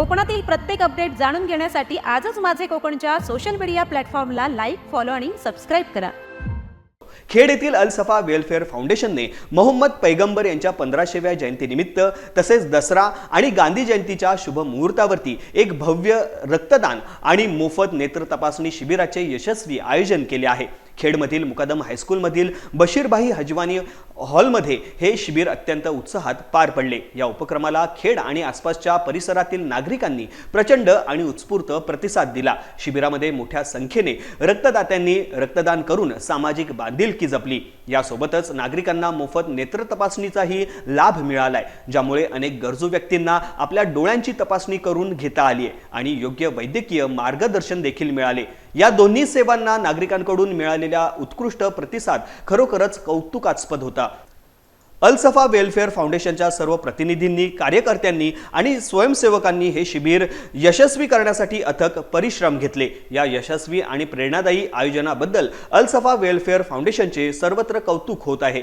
कोकणातील प्रत्येक अपडेट जाणून घेण्यासाठी आजच माझे कोकणच्या सोशल मीडिया प्लॅटफॉर्मला लाईक फॉलो आणि सबस्क्राईब करा. खेड येथील अलसफा वेलफेअर फाउंडेशनने मोहम्मद पैगंबर यांच्या पंधराशेव्या जयंतीनिमित्त तसेच दसरा आणि गांधी जयंतीच्या शुभ मुहूर्तावरती एक भव्य रक्तदान आणि मोफत नेत्र तपासणी शिबिराचे यशस्वी आयोजन केले आहे. खेडमधील मुकादम हायस्कूलमधील बशीरबाई हजवानी हॉलमध्ये हे शिबिर अत्यंत उत्साहात पार पडले. या उपक्रमाला खेड आणि आसपासच्या परिसरातील नागरिकांनी प्रचंड आणि उत्स्फूर्त प्रतिसाद दिला. शिबिरामध्ये मोठ्या संख्येने रक्तदात्यांनी रक्तदान करून सामाजिक बांधिलकी जपली. यासोबतच नागरिकांना मोफत नेत्र तपासणीचाही लाभ मिळालाय ज्यामुळे अनेक गरजू व्यक्तींना आपल्या डोळ्यांची तपासणी करून घेता आली आणि योग्य वैद्यकीय मार्गदर्शन देखील मिळाले. या दोन्ही सेवांना नागरिकांकडून मिळाले उत्कृष्ट प्रतिसाद खरोखरच कौतुकास्पद होता. अलसफा वेलफेअर फाउंडेशनच्या सर्व प्रतिनिधींनी कार्यकर्त्यांनी आणि स्वयंसेवकांनी हे शिबिर यशस्वी करण्यासाठी अथक परिश्रम घेतले. या यशस्वी आणि प्रेरणादायी आयोजनाबद्दल अलसफा वेलफेअर फाउंडेशनचे सर्वत्र कौतुक होत आहे.